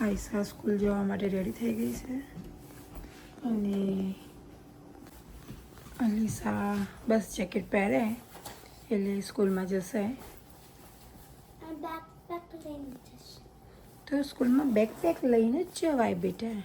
Ayesha school જવા માટે ready થઈ ગઈ છે. અને અલીસા બસ જેકેટ પહેરે એટલે સ્કૂલમાં જશે. તો સ્કૂલમાં બેકપેક લઈને જ જવાય બેટા.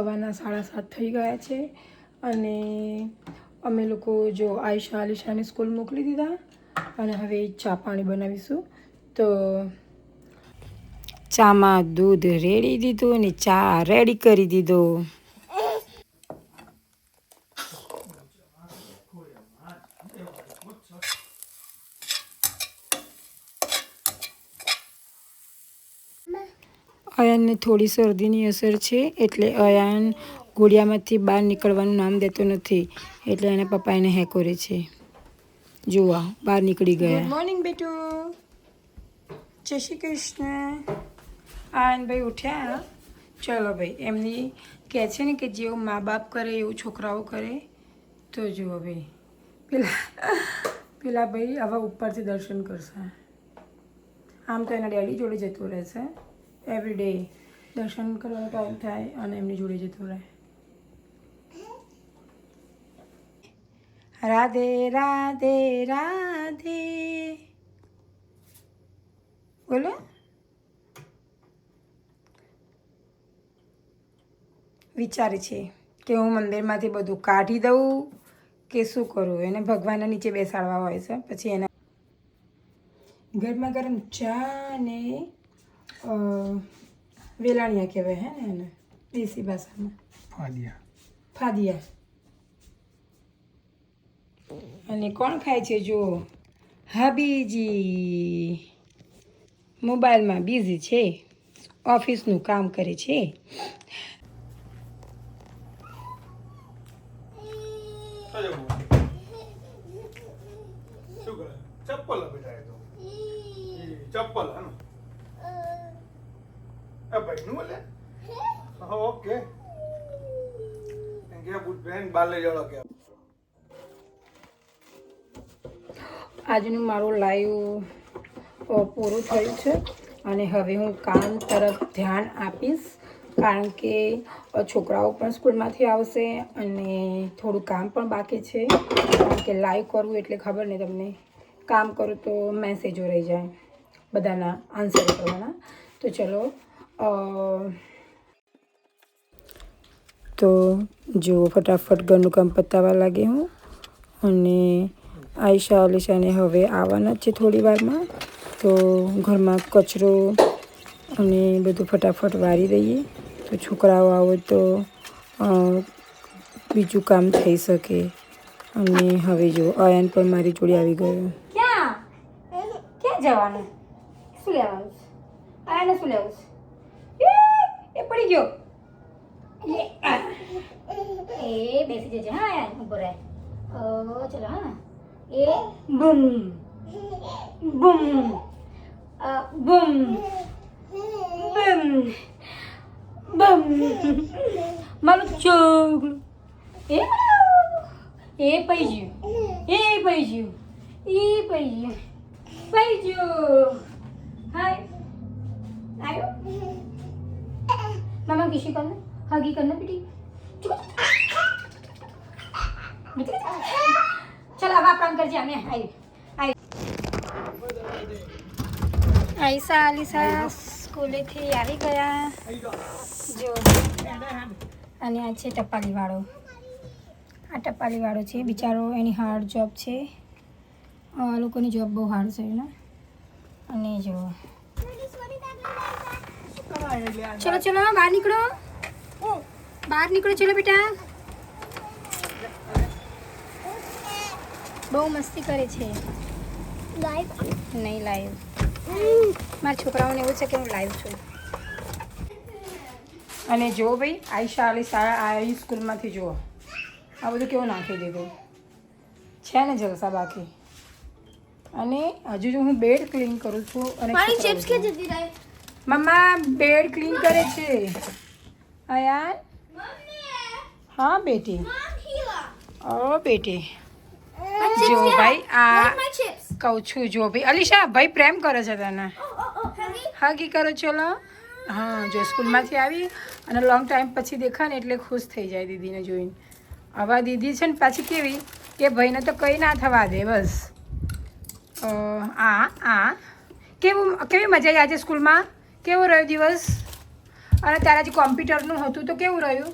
સવારના સાડા સાત થઈ ગયા છે અને અમે લોકો જો આયશા, આલિશાને સ્કૂલ મોકલી દીધા અને હવે ચા પાણી બનાવીશું. તો ચામાં દૂધ રેડી દીધું અને ચા રેડી કરી દીધો. અયાનને થોડી શરદીની અસર છે એટલે અયાન ઘોડિયામાંથી બહાર નીકળવાનું નામ દેતો નથી એટલે એના પપ્પા એને હે કરે છે. જોવા બહાર નીકળી ગયા. મોર્નિંગ બેટુ. જય શ્રી કૃષ્ણ. આન ઉઠ્યા ચલો ભાઈ, એમની કહે છે ને કે જેવું મા બાપ કરે એવું છોકરાઓ કરે, તો જુઓ ભાઈ. પેલા પેલા ભાઈ આવા ઉપરથી દર્શન કરશે. આમ તો એના ડેડી જોડે જતું રહેશે. એવરી ડે દર્શન કરવાનો ટાઈમ થાય અને એમની જોડે જતું રહે. રાધે રાધે રાધે. બોલો. વિચારે છે કે હું મંદિરમાંથી બધું કાઢી દઉં કે શું કરું? એને ભગવાનના નીચે બેસાડવા હોય છે. પછી એના ગરમા ગરમ ચા ને વેલાણિયા કહેવાય હે ને એને દેશી ભાષામાં. ફાદિયા. ફાદિયા. અને કોણ ખાય છે જો હાબીજી. મોબાઈલમાં બિઝી છે. ઓફિસનું કામ કરે છે. ચપ્પલ બેટા એ તો. ઈ ચપ્પલ આજનું મારું લાઈવ પૂરું થયું છે અને હવે હું કામ તરફ ધ્યાન આપીશ કારણ કે છોકરાઓ પણ સ્કૂલમાંથી આવશે અને થોડું કામ પણ બાકી છે. કારણ કે લાઈવ કરવું એટલે ખબર નહીં, તમને કામ કરું તો મેસેજો રહી જાય બધાના આન્સર કરવાના. તો ચલો તો જો ફટાફટ ઘરનું કામ પતાવવા લાગી હું. અને આયશા, અલીશાને હવે આવવાના જ છે થોડી વારમાં. તો ઘરમાં કચરો અને બધું ફટાફટ વારી દઈએ. તો છોકરાઓ આવે તો બીજું કામ થઈ શકે. અને હવે જો અયન પણ મારી જોડે આવી ગયો. ક્યાં? ક્યાં જવાનું? શું લેવાનું આને શું લેવું છે? પડી ગયો. એ બેસી જજે, હા, યાર, ઊભો રહે. ઓ, ચલો, હા. એ, બૂમ. બૂમ. બૂમ. બૂમ. બૂમ. મારું ચોગલું એ એ પઈ ગયું. એ પઈ ગયું. એ પઈ ગયું. પઈ ગયું. હાય. આવ્યો? મામા કિસી કરને હગી કરને બેટી ચલ હવે આપણા કરજે અમે આવી આઈસા આલિસા સ્કૂલેથી આવી ગયા જો અને આ છે ટપાલીવાળો આ ટપાલીવાળો છે બિચારો એની હાર્ડ જોબ છે આ લોકોની જોબ બહુ હાર્ડ છે એનો અને જો ચલો ચલો બહાર નીકળો બહાર નીકળો ચલો બેટા બહુ મસ્તી કરે છે નહીં લાઈવ મારા છોકરાઓને એવું છે કે હું લાઈવ છું અને જો ભાઈ આયશા અલી સારા આવી સ્કૂલમાંથી જુઓ. આ બધું કેવું નાખી દીધું. છે ને જલસા બાકી. અને હજુ જો હું બેડ ક્લીન કરું છું અને ચિપ્સ કે જતી રહે મમ્મા બેડ ક્લીન કરે છે. અયાન હા બેટી. ઓ બેટી. જો ભાઈ આ કહું છું જો ભાઈ. અલીશા ભાઈ પ્રેમ કરે છે તને. હાગી કરો ચલો હા જો સ્કૂલમાંથી આવી અને લોંગ ટાઈમ પછી દેખા ને એટલે ખુશ થઈ જાય દીદીને જોઈને. આવા દીદી છે ને પાછી કેવી? કે ભાઈને તો કંઈ ના થવા દે બસ. આ આ. કેવું કેવી મજા આવી આજે સ્કૂલમાં? કેવો રહ્યો દિવસ? અને તારા જે કોમ્પ્યુટરનું હતું તો કેવું રહ્યું?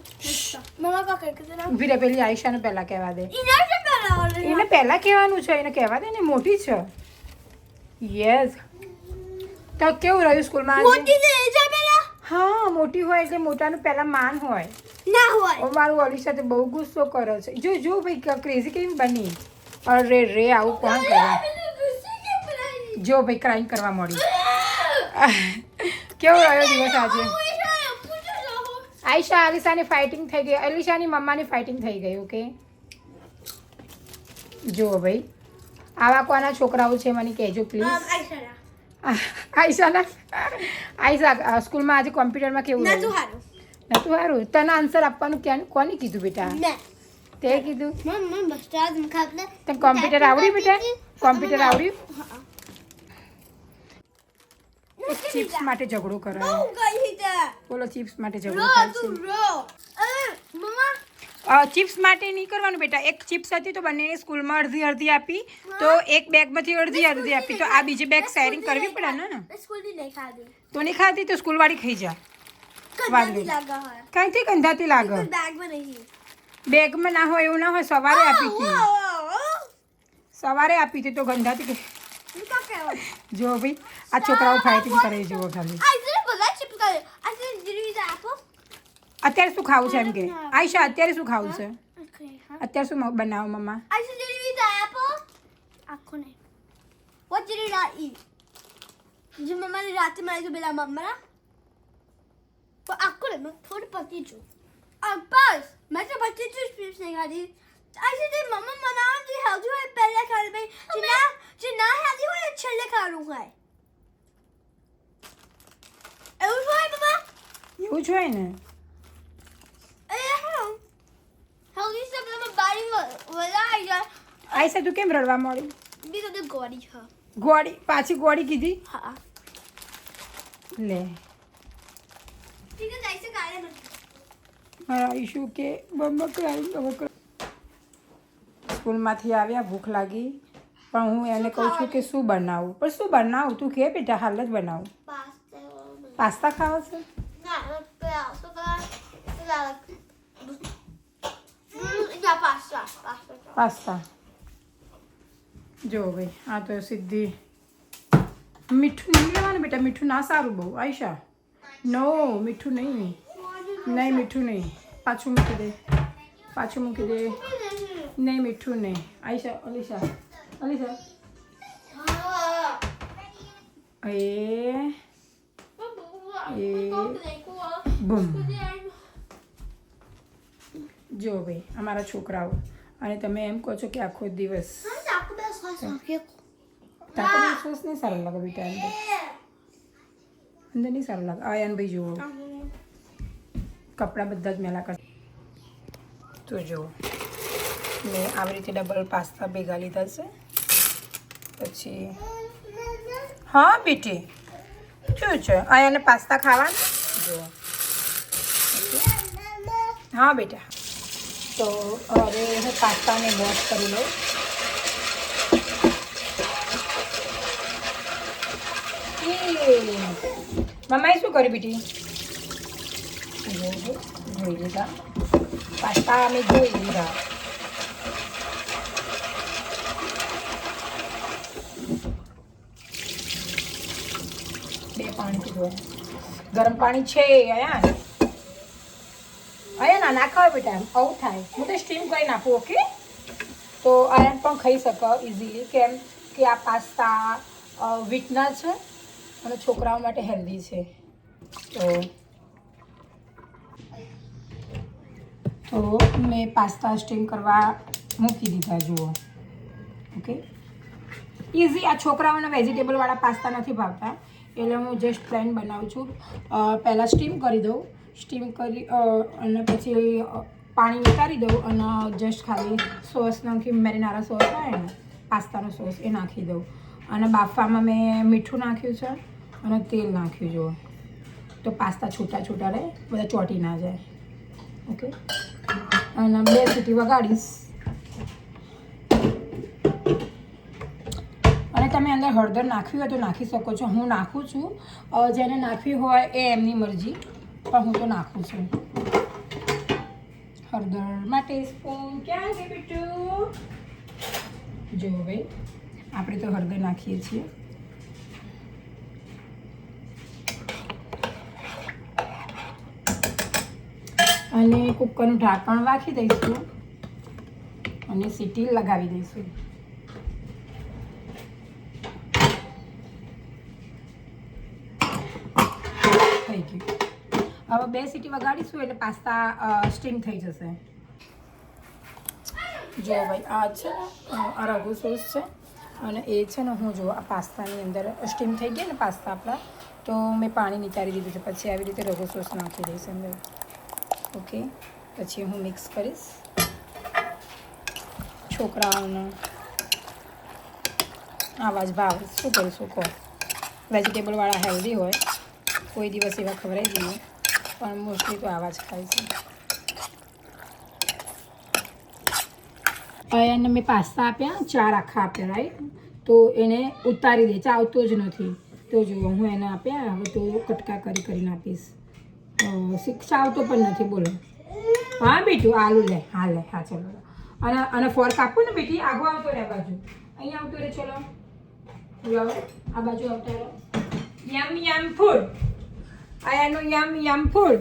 ઊભી રહે પેલી આયુષાને પહેલાં કહેવા દે. એને પહેલાં કહેવાનું છે એને કહેવા દે ને મોટી છે. યસ તો કેવું રહ્યું સ્કૂલમાં? હા મોટી હોય એટલે મોટાનું પહેલાં માન હોય. ના હોય. મારું અલી સાથે બહુ ગુસ્સો કરે છે. જો જો ભાઈ ક્રેઝી કેવી બની? અરે રે આવું કોણ કરે? જો ભાઈ ક્રાઇમ કરવા મળી કેવો રહ્યો દિવસ આજે? આયશા અલીશાની ફાઇટિંગ થઈ ગઈ. અલીશાની મમ્માની ફાઇટિંગ થઈ ગઈ ઓકે જુઓ ભાઈ આવા કોના છોકરાઓ છે મને કહેજો પ્લીઝ આયશાના. આયશા સ્કૂલમાં આજે કોમ્પ્યુટરમાં કેવું રહ્યું? નતું સારું તને આન્સર આપવાનું ક્યાં કોને કીધું બેટા? તે કીધું? તને કોમ્પ્યુટર આવડ્યું બેટા? કોમ્પ્યુટર આવડ્યું? ચિપ્સ માટે ઝઘડો કરો બોલો ચિપ્સ માટે ઝઘડો થાય છે. ચિપ્સ માટે નહીં કરવાનું બેટા. એક ચિપ્સ હતી તો બંનેને સ્કૂલમાં અડધી અડધી આપી. તો એક બેગમાંથી અડધી અડધી આપી. તો આ બીજી બેગ શેરિંગ કરવી પડે ને? તો નહીં ખાધી તો સ્કૂલવાળી ખાઈ જા. કાંઈથી ગંધાતી લાગે? બેગમાં ના હોય એવું ના હોય સવારે આપી હતી. સવારે આપી હતી તો ગંધાતી કે જો ભાઈ આ છોકરાઓ ફાઇટિંગ કરે જુઓ ખાલી અત્યારે શું ખાવું છે એમ કે? આયશા અત્યારે શું ખાવું છે? અત્યારે શું બનાવો મમ્મા? What did you not eat? જે મમ્માને રાતે મારી તો પેલા મમ્મા પણ આખું ને મેં થોડી પતી છું આ બસ મેં તો પતી છું સ્પીચ નહીં ખાધી આજે તે મમ્મા બનાવવાનું જે હેલ્ધી હોય પહેલા ખાવી ભાઈ જે ના જે ના હેલ્ધી હોય એ છેલ્લે ખાવાનું હોય એવું જ હોય મમ્મા એવું જ હોય ને એ હા હેલ્ધી સ્ટફ તમે બારી વધારી જાય આયશા તું કેમ રડવા મળી બીજું તો ગોળી છે ગોળી પાછી ગોળી કીધી હા લે ઠીક છે જાય છે કાલે નથી મારા આયુષુ કે મમ્મા ક્રાઇમ હવે સ્કૂલમાંથી આવ્યા ભૂખ લાગી પણ હું એને કહું છું કે શું બનાવું? પણ શું બનાવું? તું કે બેટા હાલ જ બનાવું. પાસ્તા પાસ્તા ખાવા છે? ના પેલા તો પેલા પેલા યા પાસ્તા પાસ્તા પાસ્તા. જો ભાઈ આ તો સીધી મીઠું નહીં લેવાનું બેટા મીઠું ના સારું બહુ. આયશા. નો મીઠું નહીં. નહીં મીઠું નહીં. પાછું મૂકી દે. પાછું મૂકી દે. નહીં મીઠું નહીં. આયશા અલીશા. અલીશા એ. બૂમ. જો ભાઈ અમારા છોકરાઓ. અને તમે એમ કહો છો કે આખો દિવસ. તાકો સોસ નહીં સારું લાગે બેટા અંદર અંદર નહીં સારું લાગે. આયાન ભાઈ જુઓ. કપડાં બધા જ મેલા કર તો જુઓ. મેં આવી રીતે ડબલ પાસ્તા ભેગા લીધા છે. પછી હા, બેટી. શું છે? આયાને પાસ્તા ખાવાના? જો હા, બેટા. તો હવે હું પાસ્તાને વોશ કરી લઉં. મમ્માએ શું કર્યું, બેટી? જોઈ લીધા. પાસ્તા અમે જોઈ લીધા બે પાણી ગરમ પાણી છે અહીંયા. અહીંયા ના નાખાવે બેટા આવું થાય. હું તો સ્ટીમ કરી નાખું ઓકે તો આયન પણ ખાઈ શકો ઇઝીલી કેમ કે આ પાસ્તા વીટના છે અને છોકરાઓ માટે હેલ્ધી છે. તો તો મેં પાસ્તા સ્ટીમ કરવા મૂકી દીધા, જુઓ. ઓકે ઇઝી આ છોકરાઓને વેજીટેબલવાળા પાસ્તા નથી ભાવતા. એટલે હું જસ્ટ પ્લેન બનાવું છું. પહેલાં સ્ટીમ કરી દઉં. સ્ટીમ કરી અને પછી પાણી ઉતારી દઉં અને જસ્ટ ખાલી સોસ નાખી, મેરીનારા સોસ હોય ને, પાસ્તાનો સોસ એ નાખી દઉં. અને બાફવામાં મેં મીઠું નાખ્યું છે અને તેલ નાખ્યું જુઓ. તો પાસ્તા છૂટા છૂટા રહે, બધા ચોટી ના જાય. ઓકે અને બે સીટી વગાડીશ અને તમે અંદર હળદર નાખવી હોય તો નાખી શકો છો. હું નાખું છું. જેને નાખવી હોય એ એમની મરજી. પણ હું તો નાખું છું. હળદર માટે સ્પૂન ક્યાં છે બીટુ જો ભાઈ, આપણે તો હળદર નાખીએ છીએ. અને કુકરનું ઢાંકણ રાખી દઈશું. અને સીટી લગાવી દઈશું થઈ ગયું હવે બે સીટી વગાડીશું એટલે પાસ્તા સ્ટીમ થઈ જશે. જો ભાઈ, આ છે ને આ રઘુ સોસ છે. અને એ છે ને હું જો આ પાસ્તાની અંદર સ્ટીમ થઈ ગયા ને પાસ્તા આપણા, તો મેં પાણી નિતારી દીધું છે. પછી આવી રીતે રઘુ સોસ નાખી દઈશ અંદર. ઓકે પછી હું મિક્સ કરીશ. છોકરાઓનો આવા જ ભાવ શું કરીશું કહો? વેજીટેબલવાળા હેલ્ધી હોય, કોઈ દિવસ એવા ખવડાવી દઈએ. પણ મોસ્ટલી તો આવા જ ખાય છે. એને મેં પાસ્તા આપ્યા, ચાર આખા આપ્યા રાઈટ તો એને ઉતારી દે, ચાવતો જ નથી. તો જુઓ હું એને આપ્યા, હવે તો કટકા કરી કરીને આપીશ. ચાવતો પણ નથી, બોલો. હા, બેટું, આલુ લે, હા લે, હા, ચલો. અને અને ફોર્ક આપું ને, બેટી, આગો આવતો રહે બાજુ. અહીંયા આવતો રહે, ચલો. આ બાજુ આવતો રહો. યમ યમ ફૂડ આયાનું યમ યમ ફૂડ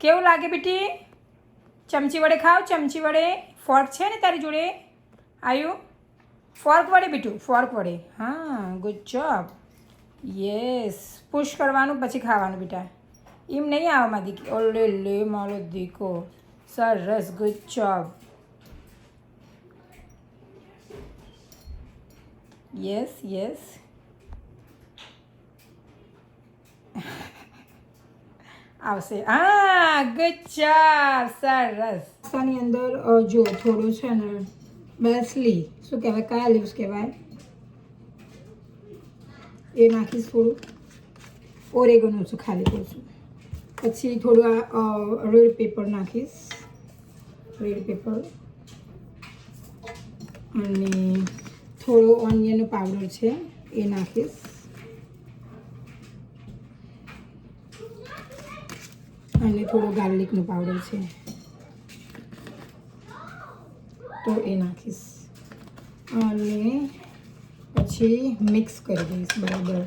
કેવું લાગે બેટી? ચમચી વડે ખાવ, ચમચી વડે ફોર્ક છે ને તારી જોડે? આયુ? ફોર્ક વડે બેટું ફોર્ક વડે. હા ગુડ જોબ યસ પુશ કરવાનું, પછી ખાવાનું બેટા. એમ નહીં આવવામાં દીકરી. ઓલે લે, મારો દીકો. સરસ ગુડ જોબ યસ યસ આવશે. હા ગુડ સરસ. પાસ્તાની અંદર જો, થોડું છે ને, બેસલી. શું કહેવાય? કયા લીવ્સ કહેવાય? એ નાખીશ થોડું. ઓરેગોનું છું, ખાલી કહું છું. પછી થોડું આ રેડ પેપર નાખીશ. રેડ પેપર અને થોડો ઓનિયનનો પાવડર છે, એ નાખીશ. અને થોડો ગાર્લિકનો પાવડર છે. તો એ નાખીશ. અને પછી મિક્સ કરી દઈશ, બરાબર.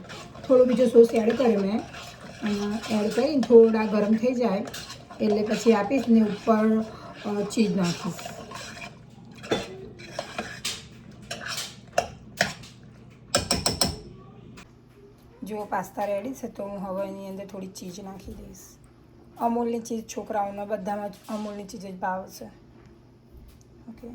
થોડો બીજો સોસ એડ કર્યો મેં. એડ કરીને થોડા ગરમ થઈ જાય, એટલે પછી આપીશ ને ઉપર ચીજ નાખીશ. જો પાસ્તા રેડી છે, તો હું હવે એની અંદર થોડી ચીઝ નાખી દઈશ. અમૂલની ચીજ છોકરાઓના બધામાં જ અમૂલની ચીજ જ ભાવ છે. ઓકે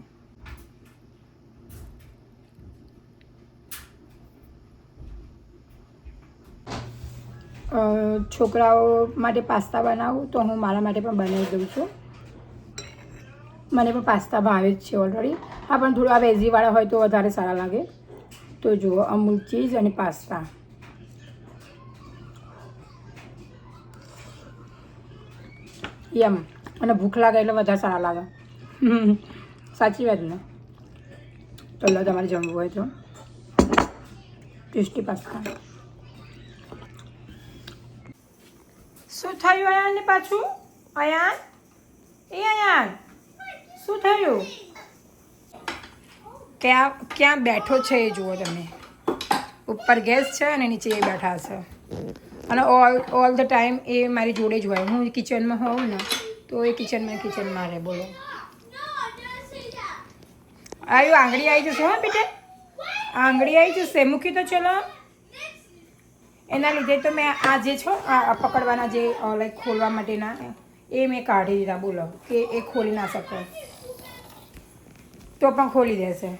છોકરાઓ માટે પાસ્તા બનાવું તો હું મારા માટે પણ બનાવી દઉં છું. મને પણ પાસ્તા ભાવે જ છે ઓલરેડી હા, પણ થોડું આ વેજીવાળા હોય તો વધારે સારા લાગે. તો જુઓ, અમૂલ ચીઝ અને પાસ્તા. યમ અને ભૂખ લાગે એટલે વધારે સારા લાગે. સાચી વાત ને? તો લો, તમારે જમવું હોય તો. ટેસ્ટી પાસ્તા શું થયું અયાનને પાછું? અયાન એ અયાન શું થયું? ક્યાં ક્યાં બેઠો છે એ જુઓ તમે. ઉપર ગેસ છે અને નીચે એ બેઠા છે અને ઓલ ઓલ ધ ટાઈમ એ મારી જોડે જ હોય. હું કિચનમાં હોઉં ને, તો એ કિચનમાં કિચનમાં રહે, બોલો. આયુ, આંગળી આવી જશે હા બેટા? આંગળી આવી જશે. મૂકી તો ચલો. એના લીધે તો મેં આ જે છો, આ પકડવાના જે લાઈક ખોલવા માટેના, એ મેં કાઢી દીધા, બોલો, કે એ ખોલી ના શકે. તો પણ ખોલી દેશે.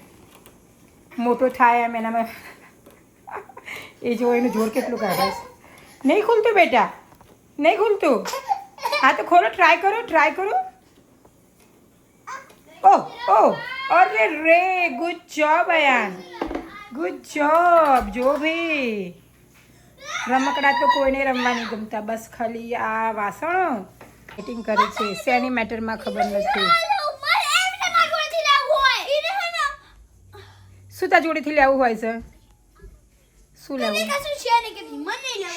મોટો થાય એમ એનામાં. એ જો એનું જોર કેટલું કાઢે છે. નહીં ખુલતું બેટા. નહીં ખુલતું. હા તો ખોલો ટ્રાય કરો ટ્રાય કરો. ઓહ ઓહ. અરે રે good job Ayaan good job જો ભાઈ. રમકડા તો કોઈને રમવા નહીં ગમતા. બસ ખાલી આ વાસણો. ફિટિંગ કરે છે. શેની મેટરમાં ખબર નથી. શું તા જોડેથી લેવું હોય છે શું લેવું?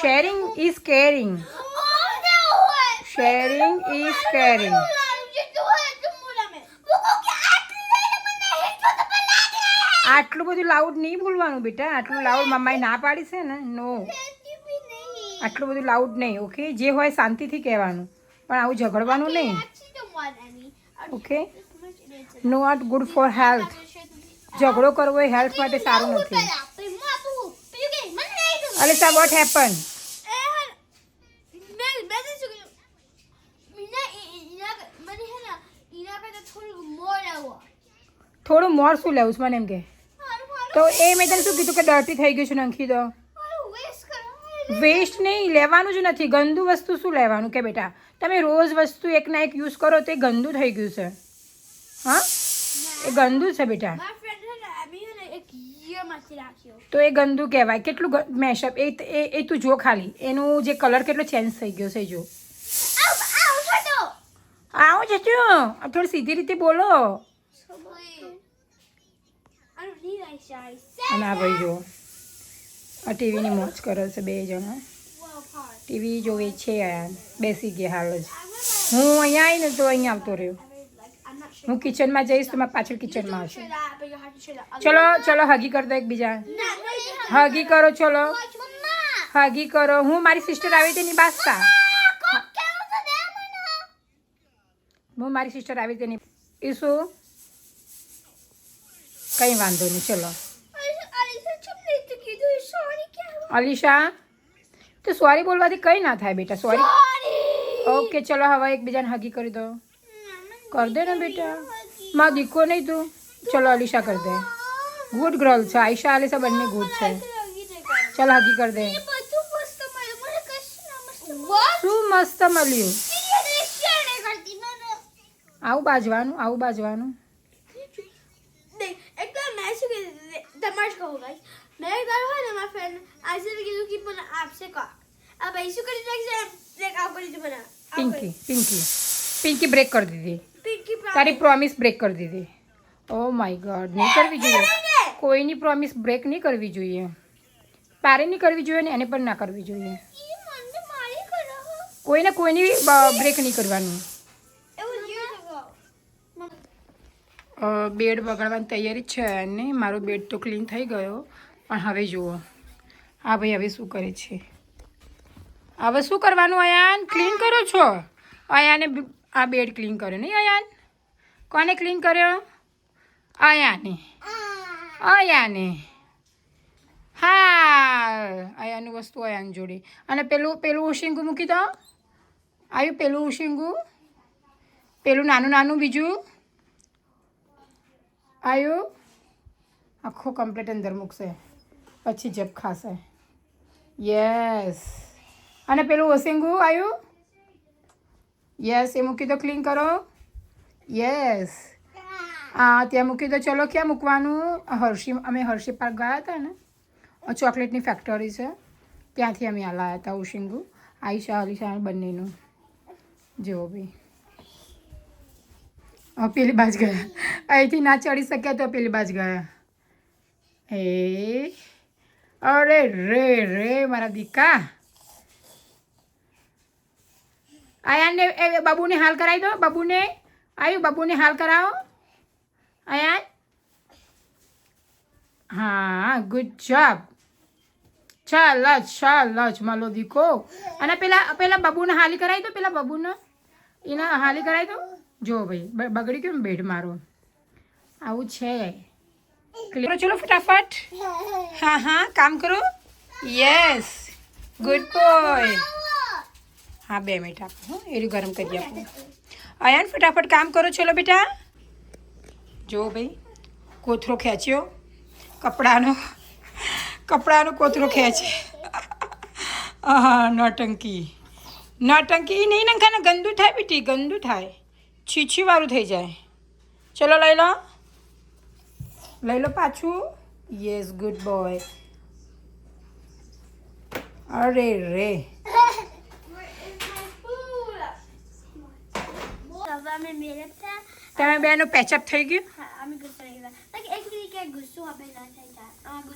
Sharing is caring sharing is caring આટલું બધું લાઉડ નહીં બોલવાનું બેટા. આટલું લાઉડ મમ્માએ ના પાડી છે ને? નો આટલું બધું લાઉડ નહીં ઓકે જે હોય શાંતિથી કહેવાનું. પણ આવું ઝઘડવાનું નહીં. Okay no at good for health ઝઘડો કરવો એ હેલ્થ માટે સારું નથી. અલિસા વોટ હેપન થોડું મોર શું લેવું. છે મને એમ કે? તો એ મેં તને શું કીધું કે ડર્ટી થઈ ગયું છે નંખી દો વેસ્ટ નહીં લેવાનું જ નથી. ગંદુ વસ્તુ શું લેવાનું કે બેટા? તમે રોજ વસ્તુ એકના એક યુઝ કરો તો એ ગંદુ થઈ ગયું છે. હા? એ ગંદુ છે બેટા. તો એ ગંદુ કહેવાય. કેટલું મેશઅપ એ એ એ તું જો ખાલી. એનું જે કલર કેટલો ચેન્જ થઈ ગયો છે જો. આવું છે તું થોડી સીધી રીતે બોલો. અને આ ભાઈ જો આ ટીવીની મોજ કરે છે બે જણા. ટીવી જોવે છે બેસી ગયા હાલ જ. હું અહીંયા આવીને તો અહીંયા આવતો રહ્યો. હું કિચનમાં જઈશ તો મારા પાછળ કિચનમાં આવશે. ચલો ચલો હગી કરી દો એકબીજા. હગી કરો ચલો. હગી કરો. હું મારી સિસ્ટર આવી તેની બાસતા હું મારી સિસ્ટર આવી તેની એ શું કંઈ વાંધો નહીં ચલો. અલીશા તો સોરી બોલવાથી કંઈ ના થાય બેટા સોરી ઓકે ચલો હવે એકબીજાને હગી કરી દો. કર દે ને બેટા. માં દીકો નહીં તું. ચલો અલીશા કર દે. ગુડ ગર્લ છે. આયશા અલીશા બંને ગુડ છે. ચલ હાકી કર દે. શું મસ્ત મળ્યું? આવું બાજવાનું આવું બાજવાનું. મેં ઘર હોય ને મારા ફ્રેન્ડ આજે કીધું કે મને આપશે કા આ ભાઈ શું કરી નાખશે? કરી પિંકી પિંકી પિંકી બ્રેક કરી દીધી. તારી પ્રોમિસ બ્રેક કરી દીધી. ઓ માય ગોડ નહીં કરવી જોઈએ. કોઈની પ્રોમિસ બ્રેક નહીં કરવી જોઈએ. તારે નહીં કરવી જોઈએ ને એને પણ ના કરવી જોઈએ. કોઈને કોઈની બ્રેક નહીં કરવાની. બેડ બગાડવાની તૈયારી જ છે અને મારો બેડ તો ક્લીન થઈ ગયો. પણ હવે જુઓ. હા ભાઈ હવે શું કરે છે? હવે શું કરવાનું અયાન? ક્લીન કરો છો? અયાને આ બેડ ક્લીન કર્યો નહીં અયાન કોને ક્લીન કર્યો? અયાને અયાને હા અયાનું વસ્તુ અયાન જોડે. અને પેલું પેલું ઉશિંગું મૂકી દો. આવ્યું પેલું ઉશિંગું પેલું નાનું નાનું બીજું. આવ્યું આખો કમ્પ્લીટ અંદર મૂકશે. પછી જપ ખાશે. યસ અને પેલું ઓસિંગું આવ્યું યસ એ મૂકી દો ક્લીન કરો યસ હા ત્યાં મૂકી દો ચલો ક્યાં મૂકવાનું હર્ષી અમે હર્ષી પાર્ક ગયા હતા ને ચોકલેટની ફેક્ટરી છે ત્યાંથી અમે આ હતા ઉશિંગુ આઈશા અલીશા બંનેનું જુઓ ભાઈ પેલી બાજ ગયા અહીંથી ના ચડી શક્યા તો પેલી બાજ ગયા એ અરે રે રે મારા દીકા આયાને એ બાબુને હાલ કરાવી દો બાબુને આવ્યું બાબુને હાલ કરાવો આયાન હા ગુડ જોબ ચાલ જ ચાલ જ માલો દીકો અને પેલા પેલા બાબુને હાલી કરાવી દો પેલા બાબુને એના હાલી કરાવી દો જો ભાઈ બગડી ગયો બેડ મારો આવું છે ક્લિયર ચલો ફટાફટ હા હા કામ કરો યસ ગુડ બોય હા, બે મિનિટ આપો, હો, એરું ગરમ કરી આપો. અયાન ફટાફટ કામ કરો ચલો બેટા. જો ભાઈ, કોથરો ખેંચ્યો. કપડાનો કપડાનો કોથરો ખેંચે. હા નોટંકી. નોટંકી નહીં નંખાને, ગંદુ થાય બેટી, ગંદુ થાય. છીછી વાળું થઈ જાય. ચલો, લઈ લો. લઈ લો પાછું. Yes, good boy. અરે રે. અમે મેરે તમે બેનો પેચઅપ થઈ ગયું?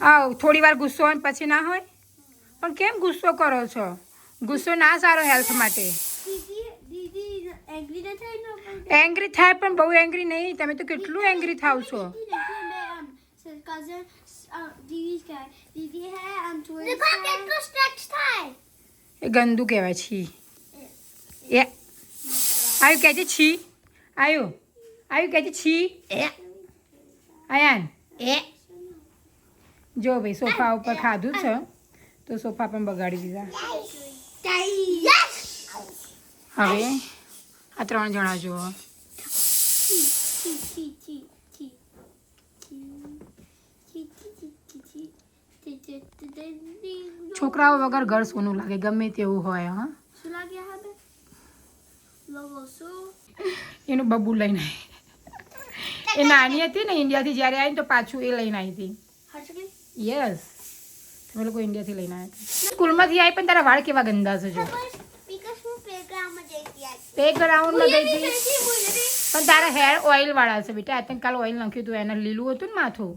આવ થોડી વાર ગુસ્સો હોય પછી ના હોય? પણ કેમ ગુસ્સો કરો છો? ગુસ્સો ના સારો હેલ્થ માટે. એંગ્રી થાય પણ બહુ એંગ્રી નહીં. તમે તો કેટલું એંગ્રી થાવ છો? એ ગંદુ કહેવાય છી. એ આવ્યું કહે છે છી. આવ્યું આવ્યું કહે છે છી એ આયાન એ જો ભાઈ સોફા ઉપર ખાધું છે તો સોફા પણ બગાડી દીધા હવે આ ત્રણ જણા જુઓ છોકરાઓ વગર ઘર સોનું લાગે ગમે તેવું હોય હા શું લાગે એનું બબુ લઈને આવી એ નાની હતી ને ઇન્ડિયાથી જ્યારે આવી તો પાછું એ લઈને આવી હતી. યસ તમે લોકો ઇન્ડિયાથી લઈને આવ્યા હતા. સ્કૂલમાંથી આવી પણ તારા વાળ કેવા ગંદા છે જો. પણ તારા હેર ઓઇલ વાળા છે બેટા. અત્યારે કાલ ઓઇલ નાખ્યું હતું એને લીલું હતું ને માથું.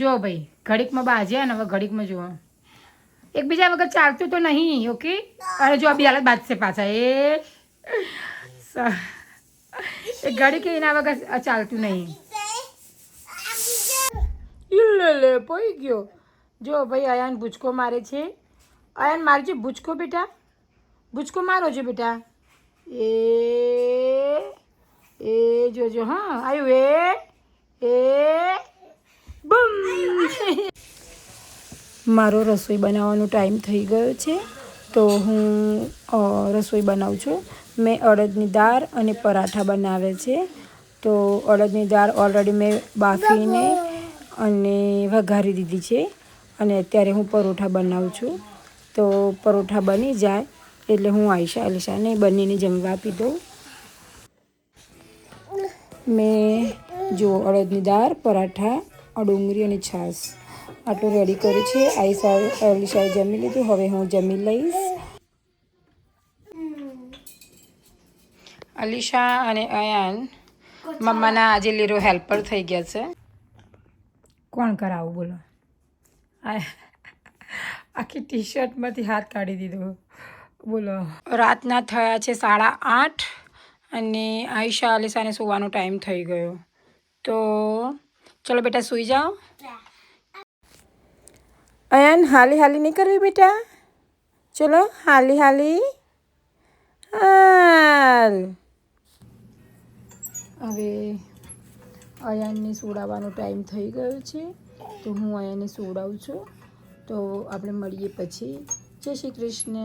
જો ભાઈ ઘડીકમાં બાજ્યા ને હવે ઘડીકમાં જુઓ. એકબીજા વગર ચાલતું તો નહીં ઓકે અને જો આ બી હાલત બાજશે પાછા એ. એ ઘડીક એના વગર ચાલતું નહીં. લે લે, પોઈ ગયો. જો ભાઈ, અયાન ભૂચકો મારે છે. અયાન છે ભૂચકો બેટા. ભૂચકો મારો છે બેટા. એ એ, જોજો, હા આવ્યું એ એ, બમ. મારો રસોઈ બનાવવાનો ટાઈમ થઈ ગયો છે, તો હું રસોઈ બનાવું છું. મેં અડદની દાળ અને પરાઠા બનાવે છે. તો અડદની દાળ ઓલરેડી મેં બાફીને અને વઘારી દીધી છે. અને અત્યારે હું પરોઠા બનાવું છું. તો પરોઠા બની જાય એટલે હું આયશા અલીશાને બંનેને જમવા આપી દઉં. મેં જો અડદની દાળ, પરાઠા, ડુંગળી અને છાશ આટલું રેડી કર્યું છે. આયશા અલીશાએ જમી લીધું. હવે હું જમી લઈશ. અલીશા અને અયાન મમ્માના આજે લીરો હેલ્પર થઈ ગયા છે. કોણ કરાવું બોલો? આ આખી ટી શર્ટમાંથી હાથ કાઢી દીધો. બોલો. રાતના થયા છે સાડા આઠ અને આયશા અલીશાને સુવાનો ટાઈમ થઈ ગયો. તો ચલો બેટા સૂઈ જાઓ. અયાન હાલી હાલી નહીં કરવી બેટા. ચલો હાલી હાલી. હાલ. હવે અયાનને સુડાવવાનો ટાઈમ થઈ ગયો છે, તો હું અયાનને સોડાવું છું. તો આપણે મળીએ પછી. જય શ્રી કૃષ્ણ.